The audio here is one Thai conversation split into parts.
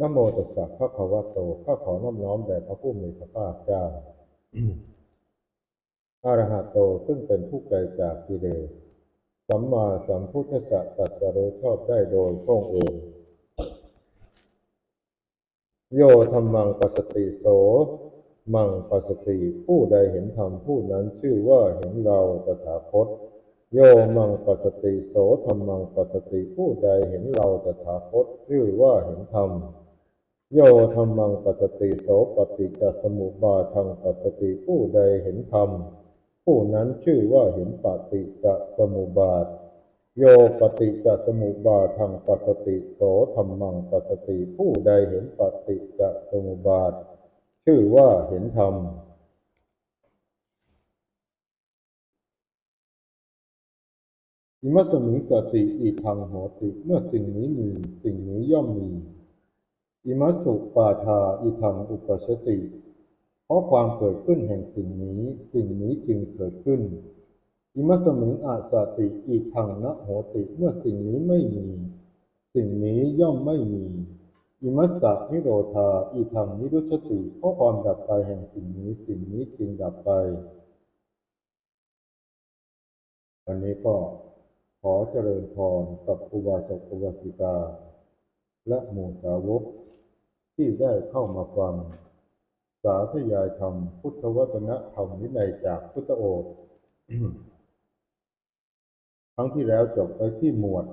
นโมตัสสะภะคะวะโตข้าขอน้อมน้อมแด่พระผู้มีพระภาคเจ้าอะระหะโตซึ่งเป็นผู้ไกลจากกิเลสสัมมาสัมพุทธัสสะตรัสรู้ชอบได้โดยพระองค์เอง โยธรรมังปัสติโส มังปัสติผู้ใดเห็นธรรมผู้นั้นชื่อว่าเห็นเราตถาคต โยมังปัสติโสธรรมังปัสติผู้ใดเห็นเราตถาคตชื่อว่าเห็นธรรม โยธรรมังปัสติโสปฏิจจสมุปบาทังปัสติผู้ใดเห็นธรรม ผู้นั้นชื่อว่าเห็นปฏิจจสมุปบาท โยปฏิจจสมุปบาทังปัสติโสธรรมังปัสติผู้ใดเห็นปฏิจจสมุปบาท ชื่อว่าเห็นธรรมอิมัสมิงสติอีทังโหติ เมื่อสิ่งนี้มี สิ่งนี้ย่อมมี อิมัสุปาทาอีทังอุปชติ เพราะความเกิดขึ้นแห่งสิ่งนี้ สิ่งนี้จึงเกิดขึ้น อิมัสมิงอาสาติอีทังนะโหติเมื่อสิ่งนี้ไม่มี สิ่งนี้ย่อมไม่มี อิมัสสะนิโรธาอีทังนิรุชติเพราะความดับไปแห่งสิ่งนี้ สิ่งนี้จึงดับไปวันนี้ก็ขอเจริญพรกับอุบาสกอุบาสิกา และหมู่สาวก ที่ได้เข้ามาฟัง สาธยายธรรม พุทธวจนะธรรมวินัยจากพุทธโอษฐ์ครั้งที่แล้วจบไปที่หมวด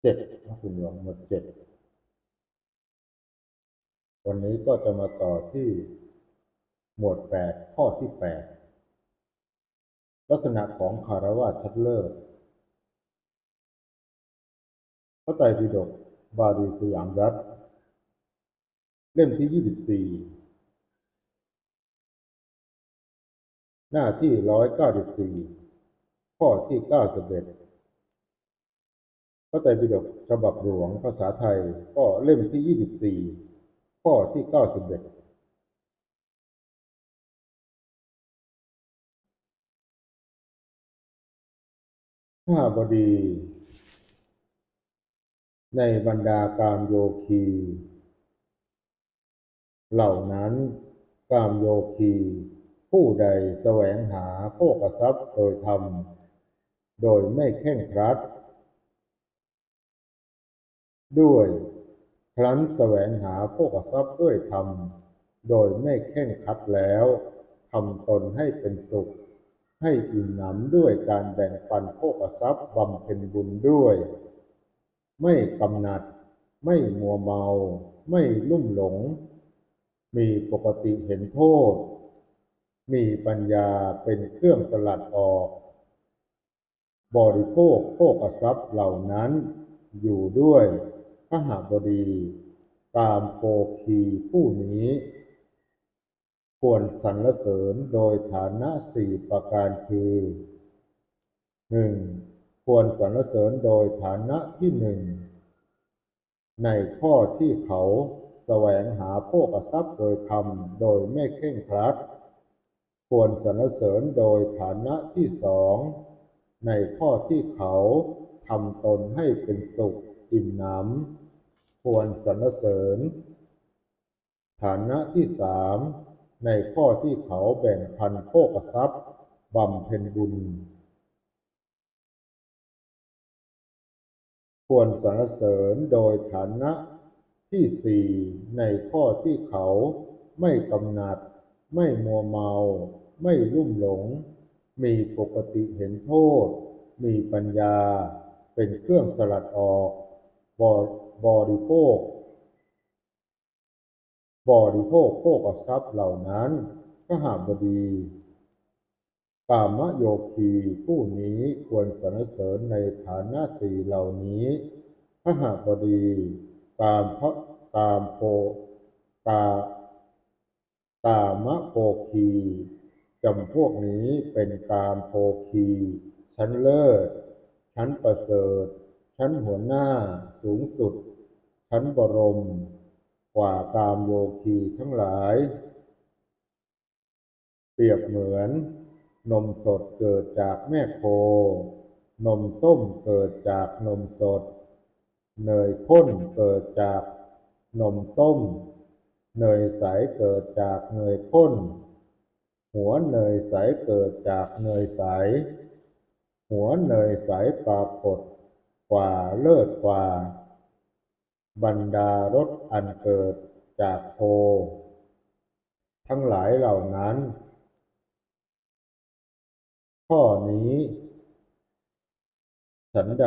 เจ็ดนะคุณโยมหมวดเจ็ดวันนี้ก็จะมาต่อที่หมวดแปดข้อที่แปดลักษณะของคารวะชัดเลิศพระไตรปิฎกบาลีสยามรัฐ เล่มที่ยี่สิบสี่หน้าที่ร้อยเก้าสิบสี่ข้อที่เก้าสิบเอ็ดพระไตรปิฎกฉบับหลวงภาษาไทย ก็เล่มที่ยี่สิบสี่ข้อที่เก้าสิบเอ็ดข้าบดี ในบรรดาการโยคี เหล่านั้นกามโยคีผู้ใดแสวงหาโภกทรัพย์โดยธรรม โดยไม่แข่งครัด ด้วยครั้นแสวงหาโภกทรัพย์ด้วยธรรม โดยไม่แข่งครัดแล้วทำตนให้เป็นสุข ให้อิ่มหนำด้วยการแบ่งปันโภกทรัพย์บำเพ็ญบุญด้วย ไม่กำหนัด ไม่มัวเมา ไม่ลุ่มหลง มีปกติเห็นโทษ มีปัญญาเป็นเครื่องสลัดออก บริโภคโภกทรัพย์เหล่านั้นอยู่ด้วยพระหาบดีตามโภคีผู้นี้ ควรสรรเสริญโดยฐานะสี่ประการคือหนึ่งควรสรรเสริญโดยฐานะที่หนึ่งในข้อที่เขา แสวงหาโภกทรัพย์โดยธรรมโดยไม่เคร่งครัด ควรสรรเสริญโดยฐานะที่สองในข้อที่เขาทำตนให้เป็นสุขอิ่มหนำควรสรรเสริญ ฐานะที่สามในข้อที่เขาแบ่งพันโภกทรัพย์บำเพ็ญบุญ ควรสรรเสริญโดยฐานะ ที่สี่ในข้อที่เขาไม่กำหนัด ไม่มัวเมา ไม่ลุ่มหลง มีปกติเห็นโทษ มีปัญญา เป็นเครื่องสลัดออก บริโภค บริโภคโภกทรัพย์เหล่านั้นก็หาบดีกามโยคีผู้นี้ควรสรรเสริญในฐานะสี่เหล่านี้พหบดี ตามพระ ตามโพตา ตามะโพคีจำพวกนี้เป็นตามโพคีชั้นเลิศ ชั้นประเสริฐ ชั้นหัวหน้าสูงสุด ชั้นบรม กว่ากามโยคีทั้งหลาย เปรียบเหมือน นมสดเกิดจากแม่โคนมส้มเกิดจากนมสด เนยข้นเกิดจาก นมต้ม เนยใสเกิดจากเนยข้น หัวเนยใสเกิดจากเนยใส หัวเนยใสปรากฏกว่าเลิศกว่า บรรดารสอันเกิดจากโคทั้งหลายเหล่านั้น ข้อนี้ ฉันใด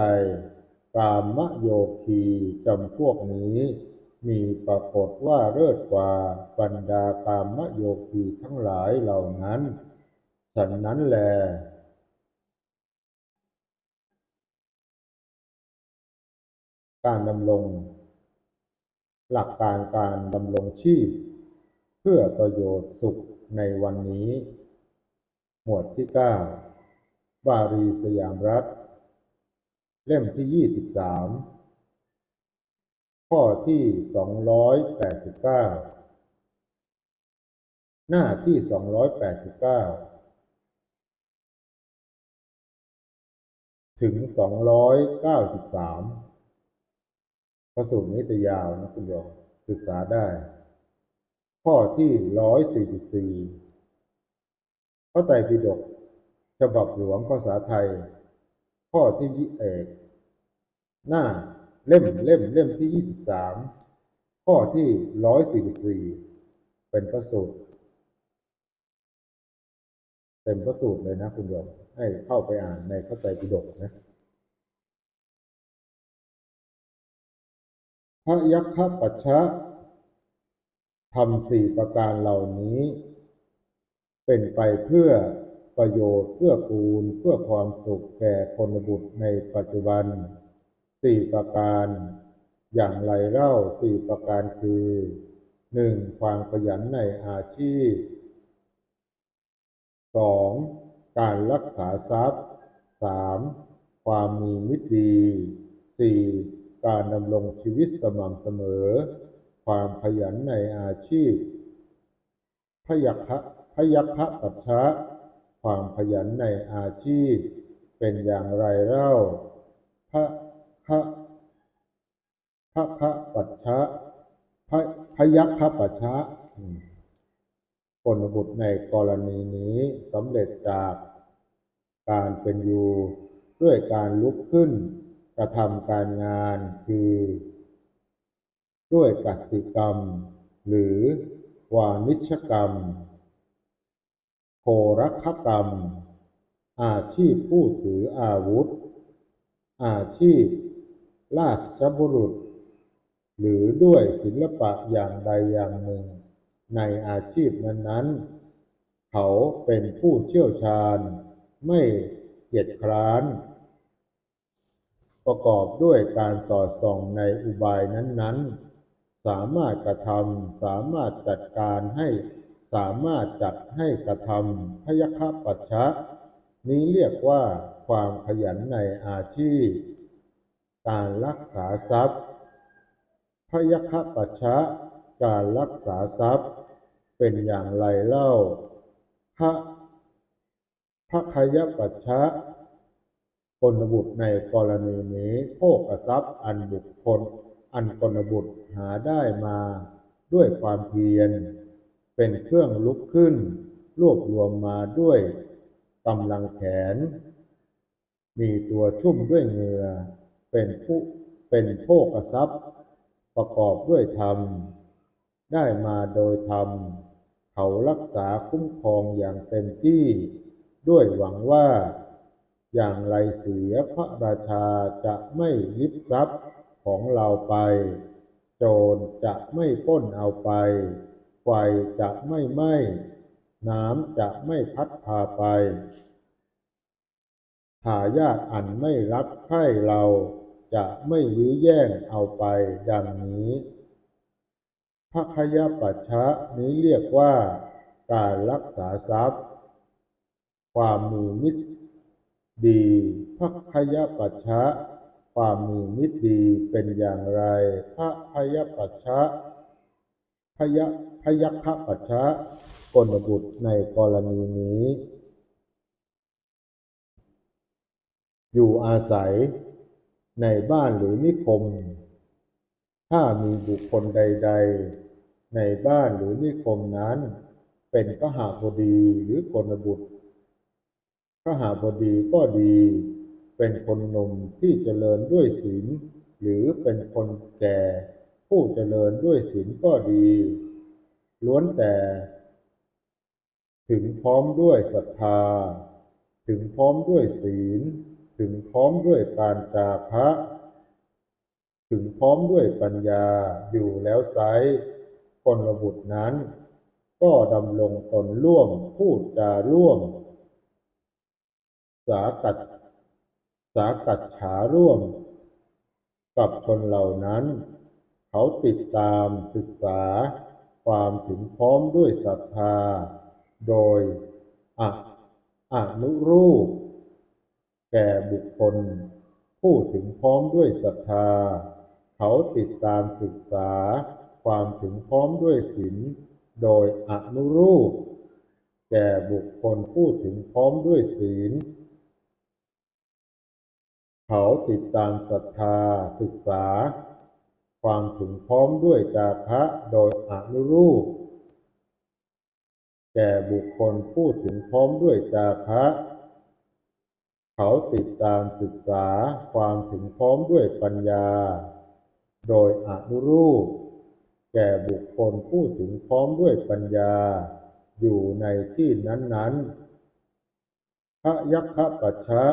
กามโยคีจำพวกนี้ มีปรากฏว่าเลิศกว่าบรรดากามโยคีทั้งหลายเหล่านั้น ฉันนั้นแลการดำรงหลักการการดำรงชีพ เพื่อประโยชน์สุขในวันนี้ หมวดที่เก้าบารีสยามรัฐ เล่มที่ยี่สิบสาม ข้อที่สองร้อยแปดสิบเก้าหน้าที่สองร้อยแปดสิบเก้าถึงสองร้อยเก้าสิบสามพระสูตรนี้จะยาวนะคุณโยมศึกษาได้ ข้อที่ร้อยสี่สิบสี่พระไตรปิฎกฉบับหลวงภาษาไทย ข้อที่ยี่เอกหน้า เล่มเล่มเล่มที่ยี่สิบสามข้อที่ร้อยสี่สิบสี่เป็นพระสูตรเต็มพระสูตรเลยนะคุณโยมให้เข้าไปอ่านในพระไตรปิฎกนะพระยัคฆปัชชะทำสี่ประการเหล่านี้ เป็นไปเพื่อประโยชน์เพื่อกูล เพื่อความสุขแก่คนบุตรในปัจจุบัน สี่ประการ อย่างไรเล่าสี่ประการคือหนึ่งความขยันในอาชีพสองการรักษาทรัพย์สามความมีมิตรดีสี่การดำรงชีวิตสม่ำเสมอ ความขยันในอาชีพ พยัคฆะพยัคฆปัชชะความขยันในอาชีพ เป็นอย่างไรเล่า พระ คะพระคะปัชชะพระพยัคฆปัชชะผลบุตรในกรณีนี้สำเร็จจากการเป็นอยู่ด้วยการลุกขึ้นกระทำการงานคือ ด้วยกสิกรรม หรือวานิชกรรม โครักกรรม อาชีพผู้ถืออาวุธ อาชีพ ราชบุรุษ หรือด้วยศิลปะอย่างใดอย่างหนึ่ง ในอาชีพนั้นๆ เขาเป็นผู้เชี่ยวชาญ ไม่เกียจคร้าน ประกอบด้วยการสอดส่องในอุบายนั้นๆ สามารถกระทำสามารถจัดการให้สามารถจัดให้กระทำพยคปัชชะนี้เรียกว่าความขยันในอาชีพ การรักษาทรัพย์พยคปัชชะ การรักษาทรัพย์ เป็นอย่างไรเล่าพระพระคยปัชชะกลบุตรในกรณีนี้โภกทรัพย์อันบุคคล อันกลบุตรหาได้มาด้วยความเพียร เป็นเครื่องลุกขึ้น รวบรวมมาด้วยกำลังแขน มีตัวชุ่มด้วยเหงื่อ เป็นผู้เป็นโภกทรัพย์ ประกอบด้วยธรรม ได้มาโดยธรรม เขารักษาคุ้มครองอย่างเต็มที่ ด้วยหวังว่า อย่างไรเสียพระราชาจะไม่ยึดทรัพย์ของเราไป โจรจะไม่ป้นเอาไป ไฟจะไม่ไหม้น้ำจะไม่พัดพาไปหายาทอันไม่รับใคร่เรา จะไม่ยื้อแย่งเอาไปดังนี้พระคยปัชชะนี้เรียกว่า การรักษาทรัพย์ ความมีมิตรดีพระคยปัชชะความมีมิตรดีเป็นอย่างไร พระคยปัชชะพยพยัคฆปัชชะกลบุตรในกรณีนี้ อยู่อาศัย ในบ้านหรือนิคม ถ้ามีบุคคลใด ๆ ในบ้านหรือนิคมนั้น เป็นขหาบดีหรือกนบุตรขหาบดีก็ดี เป็นคนหนุ่มที่เจริญด้วยศีลหรือเป็นคนแก่ ผู้เจริญด้วยศีลก็ดี ล้วนแต่ ถึงพร้อมด้วยศรัทธา ถึงพร้อมด้วยศีล ถึงพร้อมด้วยการจาคะถึงพร้อมด้วยปัญญาอยู่แล้วไซคนระบุตรนั้น ก็ดำรงตนร่วมพูดจาร่วม สากัดสากัดฉาร่วม กับคนเหล่านั้น เขาติดตามศึกษาความถึงพร้อมด้วยศรัทธา โดยอะอนุรูป แก่บุคคล ผู้ถึงพร้อมด้วยศรัทธา เขาติดตามศึกษา ความถึงพร้อมด้วยศีลโดยอนุรูป แก่บุคคลผู้ถึงพร้อมด้วยศีล เขาติดตามศรัทธาศึกษา ความถึงพร้อมด้วยจาคะโดยอนุรูป แก่บุคคลผู้ถึงพร้อมด้วยจาคะ เขาติดตามศึกษาความถึงพร้อมด้วยปัญญา โดยอนุรูป แก่บุคคลผู้ถึงพร้อมด้วยปัญญา อยู่ในที่นั้นๆ พระยัคคะปัจฉะ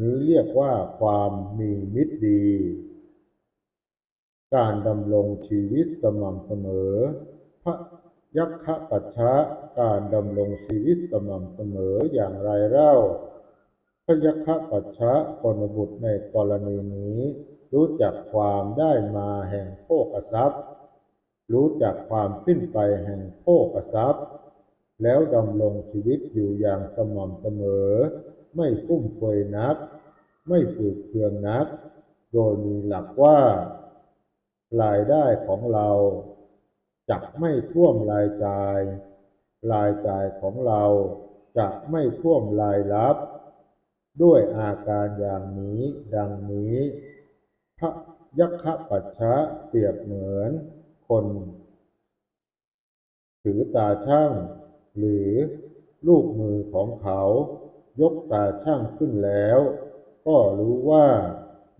นี้เรียกว่าความมีมิตรดี การดำรงชีวิตสม่ำเสมอ พระยัคคะปัจฉะการดำรงชีวิตสม่ำเสมออย่างไรเล่า พยัคคะปัจฉะกนบุตรในกรณีนี้ รู้จักความได้มาแห่งโภคทรัพย์ รู้จักความสิ้นไปแห่งโภคทรัพย์ แล้วดำรงชีวิตอยู่อย่างสม่ำเสมอ ไม่ฟุ่มเฟือยนัก ไม่ฝืดเคืองนัก โดยมีหลักว่ารายได้ของเราจะไม่ท่วมรายจ่าย รายจ่ายของเราจะไม่ท่วมรายรับ ด้วยอาการอย่างนี้ดังนี้ พระยัคคะปัจฉะเปรียบเหมือนคน ถือตาช่าง หรือลูกมือของเขา ยกตาช่างขึ้นแล้ว ก็รู้ว่า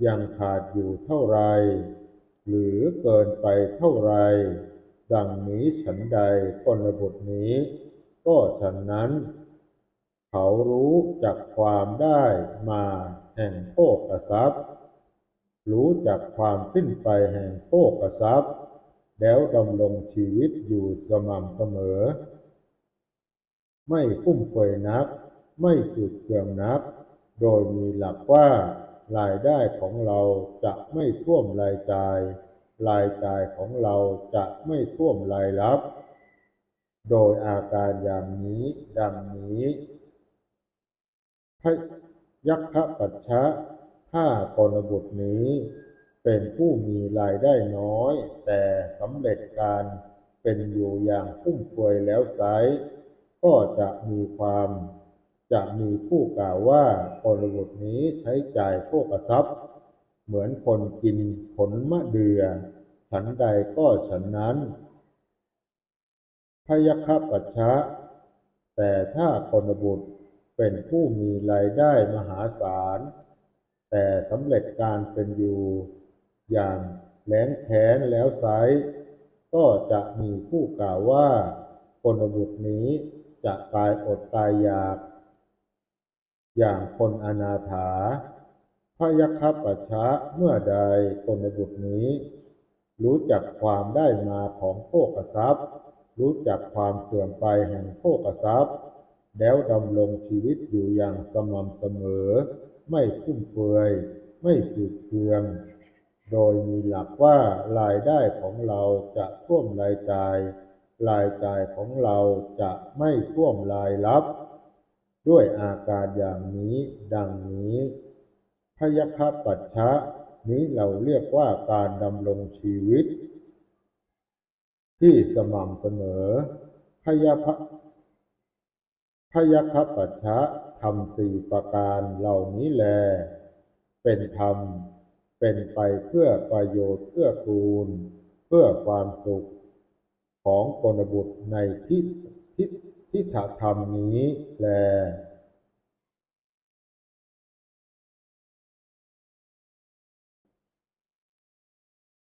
ยังขาดอยู่เท่าไร หรือเกินไปเท่าไร ดังนี้ฉันใดคนบทนี้ ก็ฉันนั้น เขารู้จักความได้มาแห่งโภคทรัพย์ รู้จักความสิ้นไปแห่งโภคทรัพย์ แล้วดำรงชีวิตอยู่สม่ำเสมอ ไม่ฟุ่มเฟือยนัก ไม่ฝืดเคืองนัก โดยมีหลักว่ารายได้ของเราจะไม่ท่วมรายจ่าย รายจ่ายของเราจะไม่ท่วมรายรับ โดยอาการอย่างนี้ดังนี้ พระยัคคะปัจฉะถ้ากรบุตรนี้ เป็นผู้มีรายได้น้อย แต่สำเร็จการเป็นอยู่อย่างฟุ่มเฟือยแล้วไซก็จะมีความจะมีผู้กล่าวว่ากรบุตรนี้ใช้จ่ายโภคทรัพย์ เหมือนคนกินผลมะเดื่อฉันใดก็ฉันนั้นพยัคฆปัจฉะแต่ถ้าคนบุตร เป็นผู้มีรายได้มหาศาล แต่สำเร็จการเป็นอยู่อย่างแหลงแค้นแล้วไซก็จะมีผู้กล่าวว่าคนบุตรนี้จะตายอดตายอยาก อย่างคนอนาถาพระยัคฆปัจฉะเมื่อใดคนบุตรนี้ รู้จักความได้มาของโภคทรัพย์ รู้จักความเสื่อมไปแห่งโภคทรัพย์ แล้วดำรงชีวิตอยู่อย่างสม่ำเสมอ ไม่ฟุ่มเฟือย ไม่ฝืดเคือง โดยมีหลักว่ารายได้ของเราจะท่วมรายจ่าย รายจ่ายของเราจะไม่ท่วมรายรับ ด้วยอาการอย่างนี้ดังนี้ พยัคฆปัจฉะนี้เราเรียกว่าการดำรงชีวิต ที่สม่ำเสมอพยาพ พยัคฆปัจฉะทำสี่ประการเหล่านี้แล เป็นธรรม เป็นไปเพื่อประโยชน์เพื่อกูลเพื่อความสุข ของกนบุตรในทิทิทิฏฐธรรมนี้แล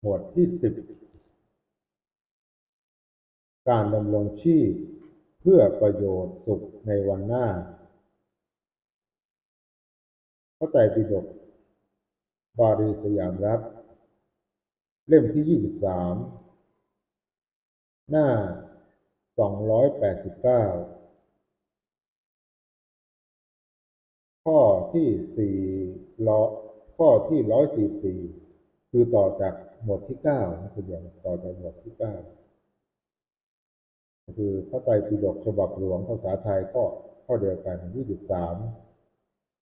หมวดที่สิบการดำรงชีพ เพื่อประโยชน์สุขในวันหน้า พระไตรปิฎกบาลีสยามรัฐ เล่มที่ยี่สิบสามหน้าสองร้อยแปดสิบเก้าข้อที่สี่ร้อข้อที่ร้อยสี่สี่คือต่อจากหมวดที่เก้านะคุณโยมต่อจากหมวดที่เก้า คือพระไตรปิฎกฉบับหลวงภาษาไทยก็ข้อเดียวกันยี่สิบสาม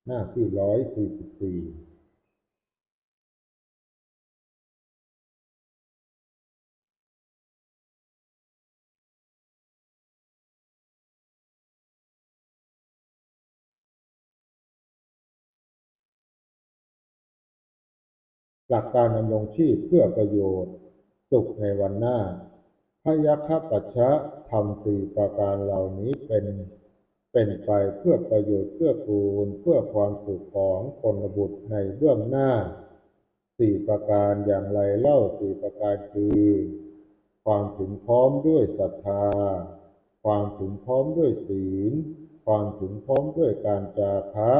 หน้าที่ร้อยสี่สิบสี่หลักการดำรงชีพเพื่อประโยชน์ สุขในวันหน้า พยัคฆปัจฉะทำสี่ประการเหล่านี้เป็นเป็นไปเพื่อประโยชน์เพื่อกูลเพื่อความสุขของคนบุตรในเบื้องหน้าสี่ประการอย่างไรเล่าสี่ประการคือ ความถึงพร้อมด้วยศรัทธา ความถึงพร้อมด้วยศีล ความถึงพร้อมด้วยการจาคะ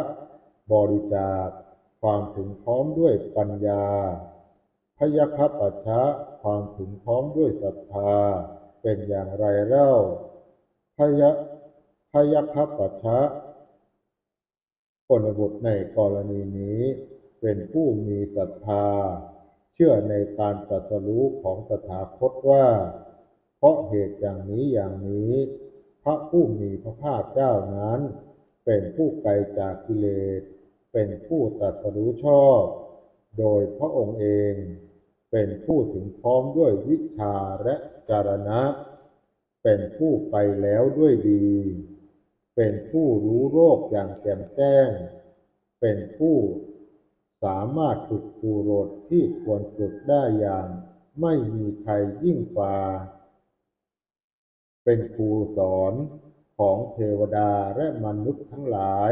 บริจาค ความถึงพร้อมด้วยปัญญาพยัคฆปัจฉะ ความถึงพร้อมด้วยศรัทธาเป็นอย่างไรเล่าพยะพยัคปัจฉะคนบุตรในกรณีนี้ เป็นผู้มีศรัทธา เชื่อในการตรัสรู้ของตถาคตว่า เพราะเหตุอย่างนี้อย่างนี้ พระผู้มีพระภาคเจ้านั้น เป็นผู้ไกลจากกิเลสเป็นผู้ตรัสรู้ชอบ โดยพระองค์เอง เป็นผู้ถึงพร้อมด้วยวิชาและจารณะ เป็นผู้ไปแล้วด้วยดี เป็นผู้รู้โรคอย่างแจ่มแจ้ง เป็นผู้สามารถฝึกปูโรธที่ควรฝึกได้อย่างไม่มีใครยิ่งกว่า เป็นครูสอนของเทวดาและมนุษย์ทั้งหลาย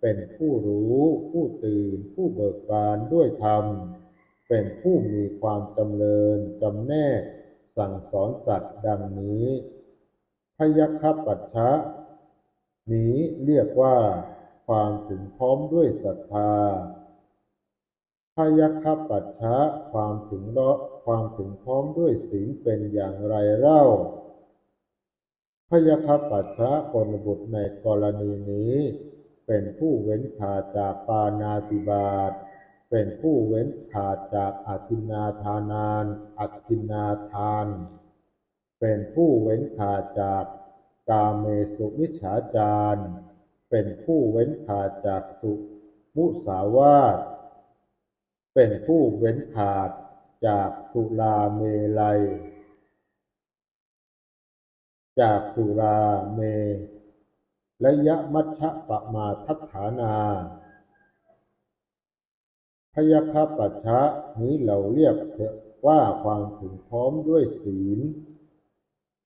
เป็นผู้รู้ผู้ตื่นผู้เบิกบานด้วยธรรม เป็นผู้มีความจำเริญจำแนก สั่งสอนสัตว์ดังนี้พยัคฆปัจฉะนี้เรียกว่าความถึงพร้อมด้วยศรัทธาพยัคฆปัจฉะความถึงเลาะความถึงพร้อมด้วยศีลเป็นอย่างไรเล่าพยัคฆปัจฉะคนบุตรในกรณีนี้ เป็นผู้เว้นขาดจากปานาติบาต เป็นผู้เว้นขาดจากอธินาทานานอัตินาทาน เป็นผู้เว้นขาดจากกาเมสุมิฉาจารเป็นผู้เว้นขาดจากสุมุสาวาทเป็นผู้เว้นขาดจากสุราเมลัย จากสุราเมและยะมัชฌะปะมาทัฏฐานา พยคปัจฉะนี้เราเรียกว่าความถึงพร้อมด้วยศีล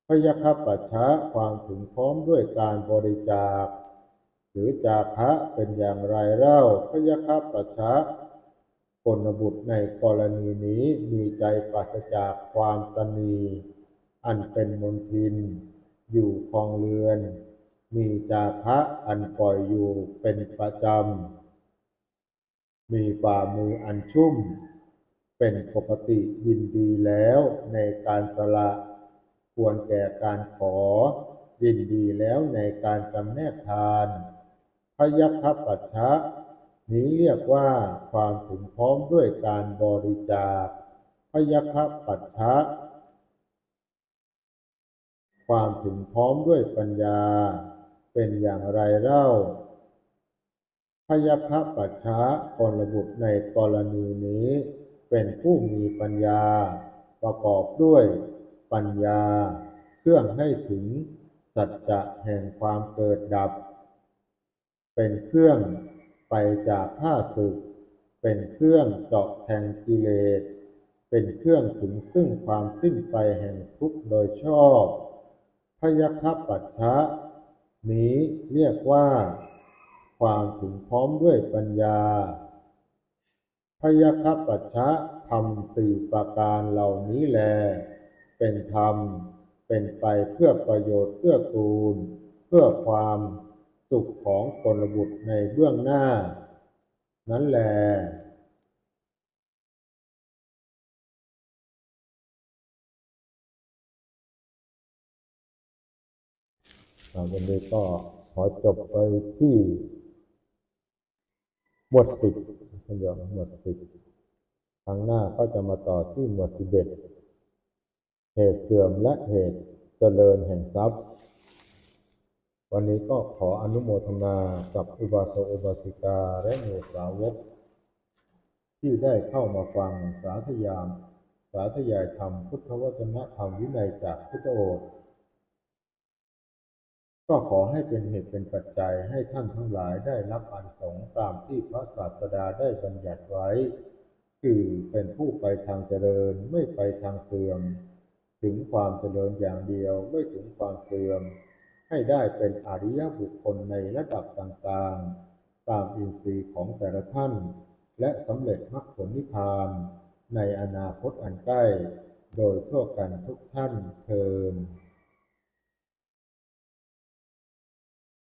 พยคปัจฉะความถึงพร้อมด้วยการบริจาค หรือจาคะเป็นอย่างไรเล่า พยคปัจฉะคนบุตรในกรณีนี้มีใจปราศจากความตนีอันเป็นมนทิน อยู่คลองเรือน มีจาคะอันปล่อยอยู่เป็นประจำ มีฝ่ามืออันชุ่ม เป็นปกติยินดีแล้วในการสละ ควรแก่การขอ ยินดีแล้วในการจำแนกทานพยัคฆปัจฉะนี้เรียกว่าความถึงพร้อมด้วยการบริจาคพยัคฆปัจฉะความถึงพร้อมด้วยปัญญา เป็นอย่างไรเล่า พยัคฆปัจฉะคนรบุตรในกรณีนี้เป็นผู้มีปัญญา ประกอบด้วยปัญญา เครื่องให้ถึงสัจจะแห่งความเกิดดับ เป็นเครื่องไปจากข้าศึกเเป็นเครื่องเจาะแทงกิเลส เป็นเครื่องถึงซึ่งความสิ้นไปแห่งทุกข์โดยชอบพยัคฆปัจฉะนี้เรียกว่า ความถึงพร้อมด้วยปัญญา พยัคปัจฉะธรรมสี่ประการเหล่านี้แล เป็นธรรม เป็นไปเพื่อประโยชน์เพื่อกูล เพื่อความสุขของคนบุตรในเบื้องหน้า นั้นแลอ่าวันนี้ก็ขอจบไปที่ มวดสิบท่านโยมหมวดสิบครั้งหน้าก็จะมาต่อที่หมวดสิบเอ็ดเหตุเสื่อมและเหตุเจริญแห่งทรัพย์ วันนี้ก็ขออนุโมทนากับอุบาสกอุบาสิกาและหมู่สาวก ที่ได้เข้ามาฟังสาธยาม สาธยายธรรมพุทธวจนะธรรมวินัยจากพุทธโอษฐ์ ก็ขอให้เป็นเหตุเป็นปัจจัยให้ท่านทั้งหลายได้รับอานิสงส์ตามที่พระศาสดาได้บัญญัติไว้ คือเป็นผู้ไปทางเจริญไม่ไปทางเสื่อม ถึงความเจริญอย่างเดียวไม่ถึงความเสื่อม ให้ได้เป็นอริยบุคคลในระดับต่างๆ ตามอินทรีย์ของแต่ละท่าน และสำเร็จมรรคผลนิพพาน ในอนาคตอันใกล้ โดยทั่วกันทุกท่านเทิน